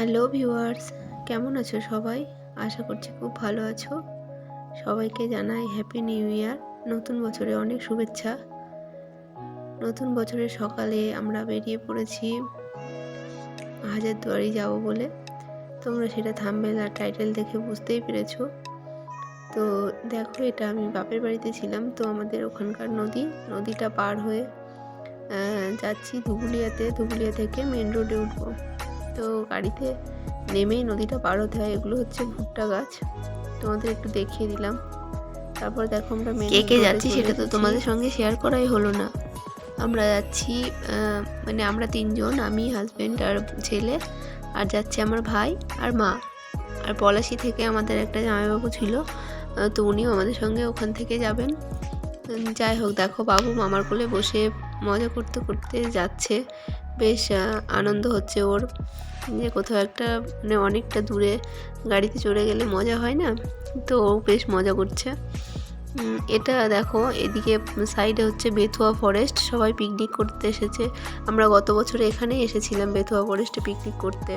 Hello viewers, কেমন আছো সবাই? আশা করছি খুব ভালো আছো। সবাইকে জানাই হ্যাপি নিউ ইয়ার নতুন বছরে অনেক শুভেচ্ছা। নতুন বছরের সকালে আমরা বেরিয়ে পড়েছি হাজারদুয়ারি যাব বলে। তোমরা সেটা থাম্বেল আর টাইটেল দেখে বুঝতেই পেরেছ। তো দেখো, এটা আমি বাপের বাড়িতে ছিলাম, তো আমাদের ওখানকার নদী, নদীটা পার হয়ে যাচ্ছি ধুবুলিয়াতে। ধুবুলিয়া থেকে মেন রোডে উঠবো। তো গাড়িতে নেমেই নদীটা পার হতে হয় এগুলো হচ্ছে ভুট্টা গাছ। তোমাদের একটু দেখিয়ে দিলাম। তারপর দেখো আমরা কে কে যাচ্ছি সেটা তো তোমাদের সঙ্গে শেয়ার করাই হলো না। আমরা যাচ্ছি মানে আমরা তিনজন আমি হাজবেন্ড আর ছেলে আর যাচ্ছে আমার ভাই আর মা। আর পলাশি থেকে আমাদের একটা জামাইবাবু ছিল তো উনিও আমাদের সঙ্গে ওখান থেকে যাবেন। যাই হোক দেখো বাবু মামার কোলে বসে মজা করতে করতে যাচ্ছে। বেশ আনন্দ হচ্ছে ওর। যে কোথাও একটা মানে অনেকটা দূরে গাড়িতে চড়ে গেলে মজা হয় না? তো ও বেশ মজা করছে। এটা দেখো, এদিকে সাইডে হচ্ছে বেথুয়া ফরেস্ট সবাই পিকনিক করতে এসেছে। আমরা গত বছরে এখানেই এসেছিলাম বেথুয়া ফরেস্টে পিকনিক করতে।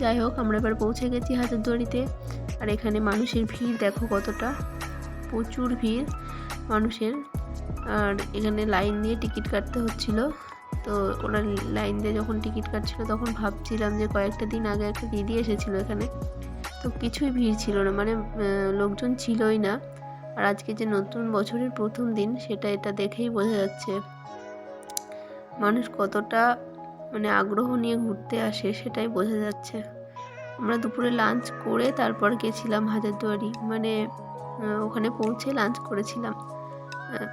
যাই হোক, আমরা এবার পৌঁছে গেছি হাজারদুয়ারিতে আর এখানে মানুষের ভিড় দেখো কতটা। প্রচুর ভিড় মানুষের। আর এখানে লাইন দিয়ে টিকিট কাটতে হচ্ছিল। তো ওরা লাইন দিয়ে যখন টিকিট কাটছিল তখন ভাবছিলাম যে কয়েকটা দিন আগে একটা দিদি এসেছিল এখানে। তো কিছুই ভিড় ছিল না মানে লোকজন ছিলই না। আর আজকে যে নতুন বছরের প্রথম দিন সেটা এটা দেখেই বোঝা যাচ্ছে। মানুষ কতটা মানে আগ্রহ নিয়ে ঘুরতে আসে সেটাই বোঝা যাচ্ছে। আমরা দুপুরে লাঞ্চ করে তারপর গেছিলাম হাজারদুয়ারি। মানে ওখানে পৌঁছে লাঞ্চ করেছিলাম।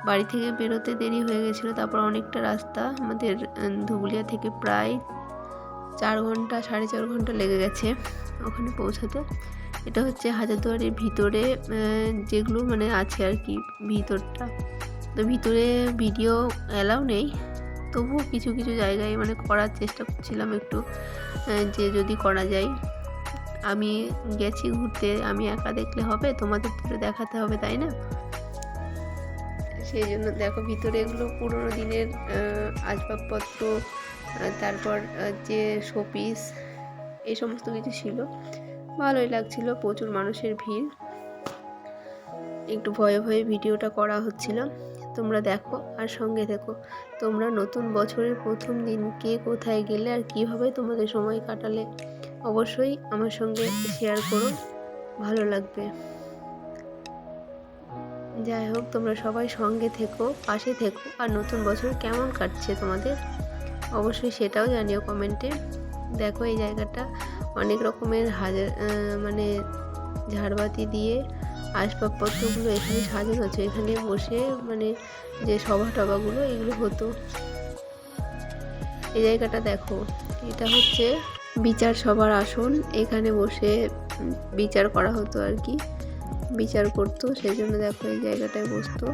বাড়ি থেকে বেরোতে দেরি হয়ে গেছিল, তারপর অনেকটা রাস্তা আমাদের ধুবুলিয়া থেকে প্রায় চার ঘণ্টা, সাড়ে চার ঘণ্টা লেগে গেছে ওখানে পৌঁছাতে। এটা হচ্ছে হাজারদুয়ারির ভিতরে যেগুলো মানে আছে আর কি ভিতরটা। তো ভিতরে ভিডিও অ্যালাউ নেই তবুও কিছু কিছু জায়গায় মানে করার চেষ্টা করছিলাম একটু যে যদি করা যায়। আমি গেছি ঘুরতে, আমি একা দেখলে হবে, তোমাদের তো দেখাতে হবে, তাই না? সেই জন্য দেখো ভিতরে এগুলো পুরোনো দিনের আসবাবপত্র তারপর যে শোপিস, এই সমস্ত কিছু ছিল। ভালোই লাগছিল, প্রচুর মানুষের ভিড়। একটু ভয়ে ভয়ে ভিডিওটা করা হচ্ছিল। তোমরা দেখো আর সঙ্গে দেখো তোমরা নতুন বছরের প্রথম দিন কে কোথায় গেলে আর কীভাবে তোমাদের সময় কাটালে অবশ্যই আমার সঙ্গে শেয়ার করো। ভালো লাগবে। যাই হোক, তোমরা সবাই সঙ্গে থেকো, পাশে থেকো। আর নতুন বছর কেমন কাটছে তোমাদের? অবশ্যই সেটাও জানিও কমেন্টে। দেখো এই জায়গাটা অনেক রকমের হাজার মানে ঝাড়বাতি দিয়ে আসবাবপত্রগুলো এখানে সাজানো আছে। এখানে বসে মানে যে সভা টভাগুলো এগুলো হতো। এই জায়গাটা দেখো, এটা হচ্ছে বিচার সভার আসন। এখানে বসে বিচার করা হতো আর কি। বিচার করতো, সেই জন্য দেখো এই জায়গাটায় বসতো।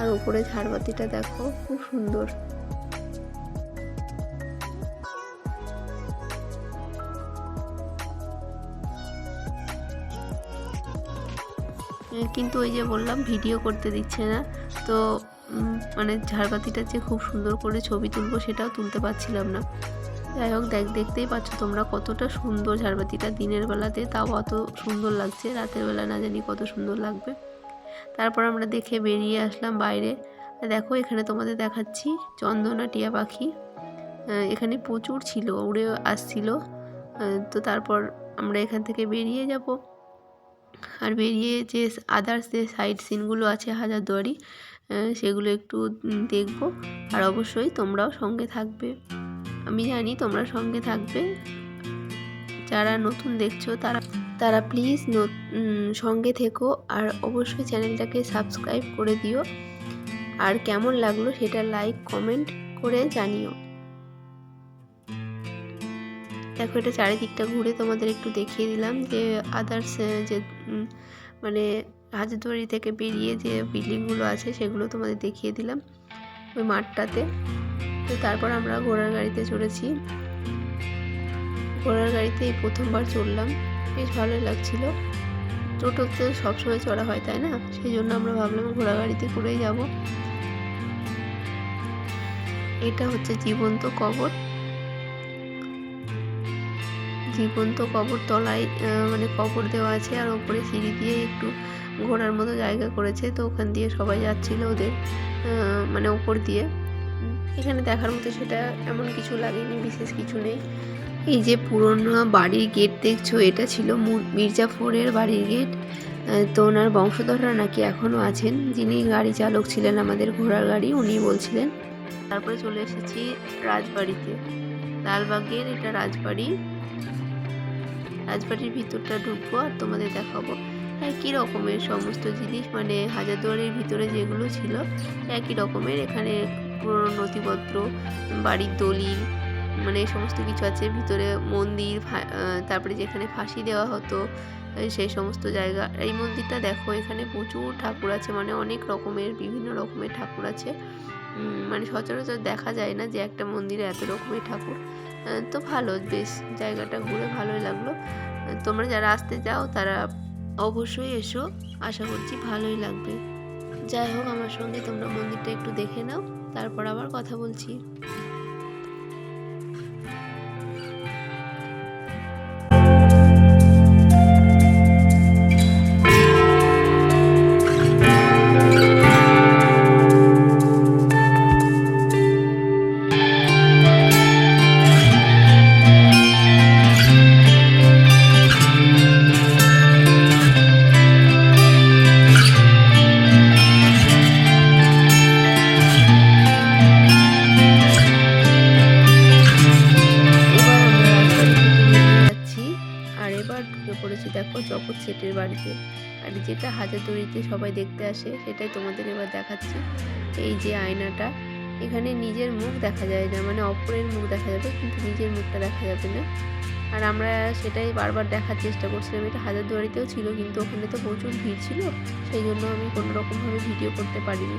আর উপরে ঝাড়বাতিটা দেখো, খুব সুন্দর। কিন্তু ওই যে বললাম, ভিডিও করতে দিচ্ছে না। তো মানে ঝাড়বাতিটা যে খুব সুন্দর করে ছবি তুলবো, সেটাও তুলতে পারছিলাম না। যাই হোক, দেখ, দেখতেই পাচ্ছ তোমরা কতটা সুন্দর ঝাড়বাতিটা দিনের বেলাতে, তাও অত সুন্দর লাগছে, রাতের বেলা না জানি কত সুন্দর লাগবে। তারপর আমরা দেখে বেরিয়ে আসলাম বাইরে। দেখো, এখানে তোমাদের দেখাচ্ছি চন্দনা টিয়া পাখি। এখানে প্রচুর ছিল, উড়ে আসছিল। তো তারপর আমরা এখান থেকে বেরিয়ে যাব। আর বেরিয়ে যে আদার্স যে সাইড সিনগুলো আছে, হাজারদুয়ারি সেগুলো একটু দেখব। আর অবশ্যই তোমরাও সঙ্গে থাকবে। আমি জানি তোমরা সঙ্গে থাকবে। যারা নতুন দেখছ, তারা তারা প্লিজ সঙ্গে থেকো আর অবশ্যই চ্যানেলটাকে সাবস্ক্রাইব করে দিও। আর কেমন লাগল সেটা লাইক কমেন্ট করে জানিও। দেখো, এটা চারিদিকটা ঘুরে তোমাদের একটু দেখিয়ে দিলাম যে আদার্স যে মানে হাজারদুয়ারি থেকে বেরিয়ে যে বিল্ডিংগুলো আছে সেগুলো তোমাদের দেখিয়ে দিলাম। ওই মাঠটাতে। তো তারপর আমরা ঘোড়ার গাড়িতে চড়েছি। ঘোড়ার গাড়িতে এই প্রথমবার চড়লাম। বেশ ভালোই লাগছিল। টোটোতে সবসময় চড়া হয়, তাই না? সেই জন্য আমরা ভাবলাম ঘোড়া গাড়িতে করেই যাব। এটা হচ্ছে জীবন্ত কবর। জীবন্ত কবর তলায় মানে কবর দেওয়া আছে আর ওপরে সিঁড়ি দিয়ে একটু ঘোরার মতো জায়গা করেছে। তো ওখান দিয়ে সবাই যাচ্ছিল ওদের মানে ওপর দিয়ে। এখানে দেখার মতো সেটা এমন কিছু লাগেনি, বিশেষ কিছু নেই। এই যে পুরনো বাড়ির গেট দেখছ, এটা ছিল মির্জাফরের বাড়ির গেট। তো ওনার বংশধররা নাকি এখনও আছেন, যিনি গাড়ি চালক ছিলেন আমাদের ঘোড়ার গাড়ি, উনি বলছিলেন। তারপরে চলে এসেছি রাজবাড়িতে। লালবাগের এটা রাজবাড়ি। রাজবাড়ির ভিতরটা ঢুকবো আর তোমাদের দেখাবো। একই রকমের সমস্ত জিনিস মানে হাজারদুয়ারির ভিতরে যেগুলো ছিল, একই রকমের। এখানে পুরনো নথিপত্র, বাড়ির দলিল মানে সমস্ত কিছু আছে। ভিতরে মন্দির তারপরে যেখানে ফাঁসি দেওয়া হতো সেই সমস্ত জায়গা। এই মন্দিরটা দেখো, এখানে প্রচুর ঠাকুর আছে মানে অনেক রকমের, বিভিন্ন রকমের ঠাকুর আছে। মানে সচরাচর দেখা যায় না যে একটা মন্দিরে এত রকমের ঠাকুর। তো ভালো, বেশ, জায়গাটা ঘুরে ভালোই লাগল। তোমরা যারা আসতে যাও তারা অবশ্যই এসো। আশা করছি ভালোই লাগবে। যাই হোক, আমার সঙ্গে তোমরা মন্দিরটা একটু দেখে নাও। তারপর আবার কথা বলছি। দেখতে আসে, সেটাই তোমাদের এবার দেখাচ্ছি। এই যে আয়নাটা, এখানে নিজের মুখ দেখা যায় না মানে অপরের মুখ দেখা যাবে, কিন্তু নিজের মুখটা দেখা যাবে না। আর আমরা সেটাই বারবার দেখার চেষ্টা করছিলাম, এটা হাজারদুয়ারিতেও ছিল, কিন্তু ওখানে তো প্রচুর ভিড় ছিল, সেই জন্য আমি কোনো রকমভাবে ভিডিও করতে পারিনি।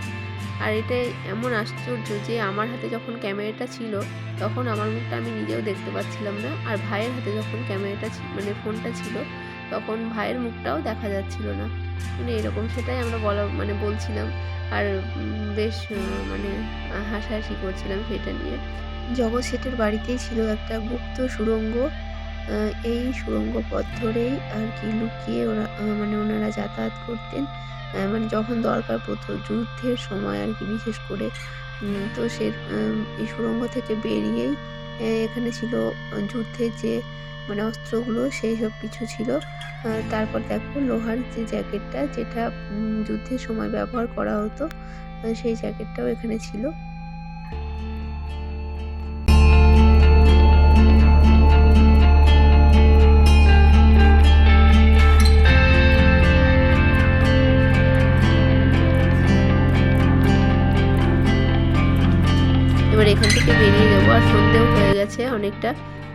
আর এটা এমন আশ্চর্য যে, আমার হাতে যখন ক্যামেরাটা ছিল, তখন আমার মুখটা আমি নিজেও দেখতে পাচ্ছিলাম না। আর ভাইয়ের হাতে যখন ক্যামেরাটা মানে ফোনটা ছিল তখন ভাইয়ের মুখটাও দেখা যাচ্ছিল না। মানে এরকম সেটাই আমরা বলা মানে বলছিলাম। আর বেশ মানে হাসাহাসি করছিলাম সেটা নিয়ে। জগৎ শেঠের বাড়িতেই ছিল একটা গুপ্ত সুড়ঙ্গ এই সুড়ঙ্গ পথ ধরেই আর কি লুকিয়ে ওরা মানে ওনারা যাতায়াত করতেন। মানে যখন দরকার পড়তো যুদ্ধের সময় আর কি বিশেষ করে। তো সে এই সুড়ঙ্গ থেকে বেরিয়েই এখানে ছিল যুদ্ধের যে মানে অস্ত্রগুলো, সেই সব কিছু ছিল। তারপর দেখো লোহার যে জ্যাকেটটা, যেটা যুদ্ধের সময় ব্যবহার করা হতো সেই জ্যাকেটটাও এখানে ছিল। এবার এখান থেকে বেরিয়ে যাব। আর সন্ধেও হয়ে গেছে অনেকটা।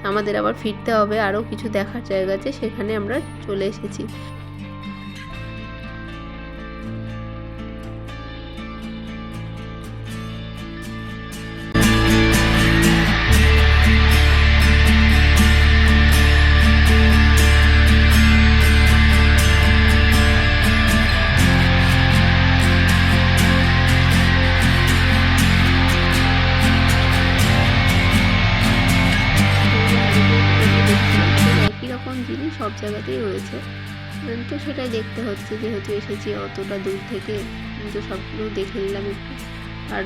আমাদের আবার ফিরতে হবে আরও কিছু দেখার জায়গা আছে সেখানে আমরা চলে এসেছি। এসেছি অতটা দূর থেকে আমি তো সবগুলো দেখে নিলাম একটু। আর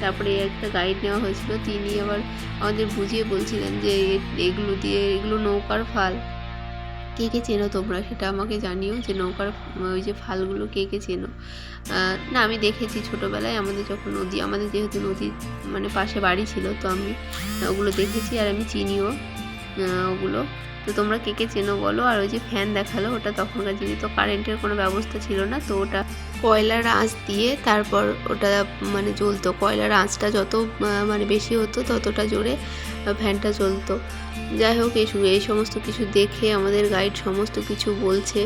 তারপরে একটা গাইড নেওয়া হয়েছিল, তিনি আবার আমাদের বুঝিয়ে বলছিলেন যে এগুলো দিয়ে, এগুলো নৌকার ফাল। কে কে চেনো তোমরা? সেটা আমাকে জানিও যে নৌকার, ওই যে ফালগুলো কে কে চেনো। না, আমি দেখেছি ছোটোবেলায় আমাদের যখন নদী, আমাদের যেহেতু নদী মানে পাশে বাড়ি ছিল, তো আমি ওগুলো দেখেছি আর আমি চিনিও ওগুলো। তো তোমরা কে কে চেনো বলো? আর ওই যে ফ্যান দেখাল, ওটা তখনকার দিনে তো কারেন্টের কোনো ব্যবস্থা ছিল না, তো ওটা কয়লার আঁচ দিয়ে তারপর ওটা মানে জ্বলতো। কয়লার আঁচটা যত মানে বেশি হতো ততটা জোরে আহ, ফ্যানটা জ্বলতো। যাই হোক এই এই সমস্ত কিছু দেখে আমাদের গাইড সমস্ত কিছু বলছে।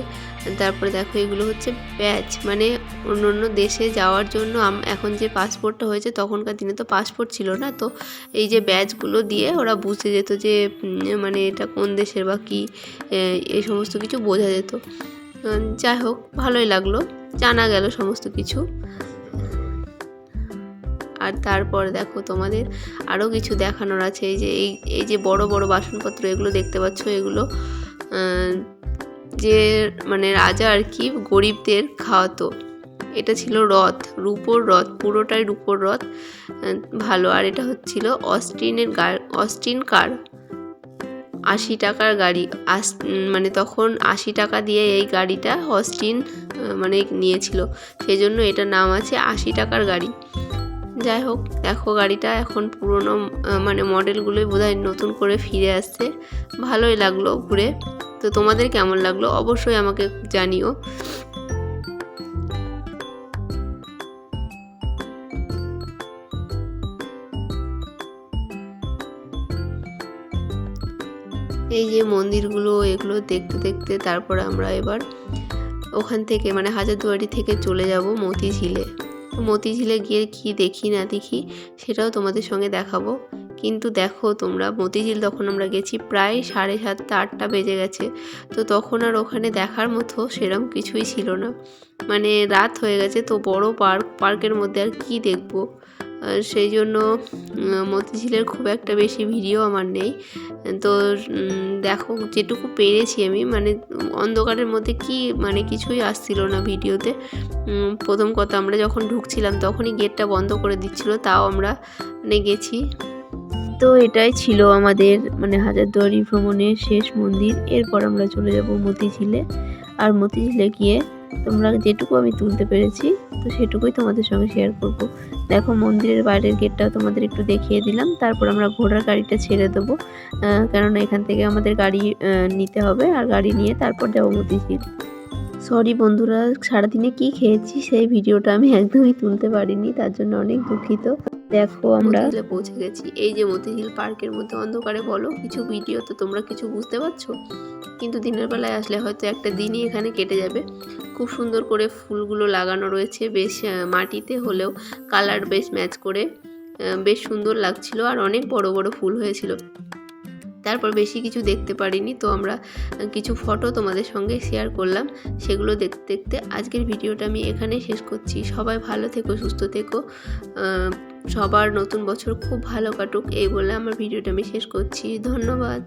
তারপরে দেখো এগুলো হচ্ছে ব্যাচ। মানে অন্য অন্য দেশে যাওয়ার জন্য এখন যে পাসপোর্টটা হয়েছে তখনকার দিনে তো পাসপোর্ট ছিল না। তো এই যে ব্যাচগুলো দিয়ে ওরা বুঝে যেত যে মানে এটা কোন দেশের বা কী এই সমস্ত কিছু বোঝা যেত। যাই হোক ভালোই লাগল। জানা গেল সমস্ত কিছু। আর তারপর দেখো তোমাদের আরও কিছু দেখানোর আছে। এই যে, এই এই যে বড় বড় বাসনপত্র, এগুলো দেখতে পাচ্ছ? এগুলো যে মানে রাজা আর কি গরিবদের খাওয়াতো। এটা ছিল রথ, রূপোর রথ, পুরোটাই রূপোর রথ ভালো। আর এটা হচ্ছিল অস্টিনের অস্টিন কার? আশি টাকার গাড়ি। আস মানে তখন আশি টাকা দিয়ে এই গাড়িটা অস্টিন মানে নিয়েছিল। সেই জন্য এটার নাম আছে আশি টাকার গাড়ি। যাই হোক দেখো গাড়িটা এখন পুরনো মানে মডেলগুলোই বোধহয় নতুন করে ফিরে আসছে। ভালোই লাগল ঘুরে। তো তোমাদের কেমন লাগল অবশ্যই আমাকে জানিও। এই যে মন্দিরগুলো, এগুলো দেখতে দেখতে তারপরে আমরা এবার ওখান থেকে মানে হাজারদুয়ারি থেকে চলে যাব মতিঝিলে। মতিঝিলে গিয়ে কি দেখি না দেখি, সেটাও তোমাদের সঙ্গে দেখাবো। কিন্তু দেখো তোমরা, মতিঝিল তখন আমরা গেছি প্রায় সাড়ে সাতটা, আটটা বেজে গেছে। তো তখন আর ওখানে দেখার মতো সেরম কিছুই ছিল না। মানে রাত হয়ে গেছে, তো বড় পার্ক, পার্কের মধ্যে আর কি দেখব? সেই জন্য মতিঝিলের খুব একটা বেশি ভিডিও আমার নেই। তো দেখো, যেটুকু পেরেছি আমি মানে অন্ধকারের মধ্যে কি মানে কিছুই আসছিল না ভিডিওতে। প্রথম কথা, আমরা যখন ঢুকছিলাম, তখনই গেটটা বন্ধ করে দিচ্ছিল, তাও আমরা মানে গেছি। তো এটাই ছিল আমাদের মানে হাজারদুয়ারি ভ্রমণের শেষ মন্দির। এরপর আমরা চলে যাব মতিঝিলে। আর মতিঝিলে গিয়ে তোমরা যেটুকু আমি তুলতে পেরেছি, তো সেটুকুই তোমাদের সঙ্গে শেয়ার করব। দেখো, মন্দিরের বাইরের গেটটাও তোমাদের একটু দেখিয়ে দিলাম। তারপর আমরা ঘোড়ার গাড়িটা ছেড়ে দেবো। কেননা এখান থেকে আমাদের গাড়ি নিতে হবে আর গাড়ি নিয়ে তারপর যাব মতিঝিল। সরি বন্ধুরা, সারাদিনে কি খেয়েছি সেই ভিডিওটা আমি একদমই তুলতে পারিনি, তার জন্য অনেক দুঃখিত। দেখো আমরা। পৌঁছে গেছি। এই যে মতিঝিল পার্কের মধ্যে অন্ধকারে বলো কিছু ভিডিও তো তোমরা কিছু বুঝতে পারছ? কিন্তু দিনের বেলায় আসলে হয়তো একটা দিনই এখানে কেটে যাবে। খুব সুন্দর করে ফুলগুলো লাগানো রয়েছে বেশ মাটিতে হলেও কালার বেশ ম্যাচ করে বেশ সুন্দর লাগছিল আর অনেক বড় বড় ফুল হয়েছিল। তারপর বেশি কিছু দেখতে পারিনি, তো আমরা কিছু ফটো তোমাদের সঙ্গে শেয়ার করলাম, সেগুলো দেখতে দেখতে আজকের ভিডিওটা আমি এখানে শেষ করছি। সবাই ভালো থেকো, সুস্থ থেকো। সবার নতুন বছর খুব ভালো কাটুক, এই বলে আমার ভিডিওটা আমি শেষ করছি। ধন্যবাদ।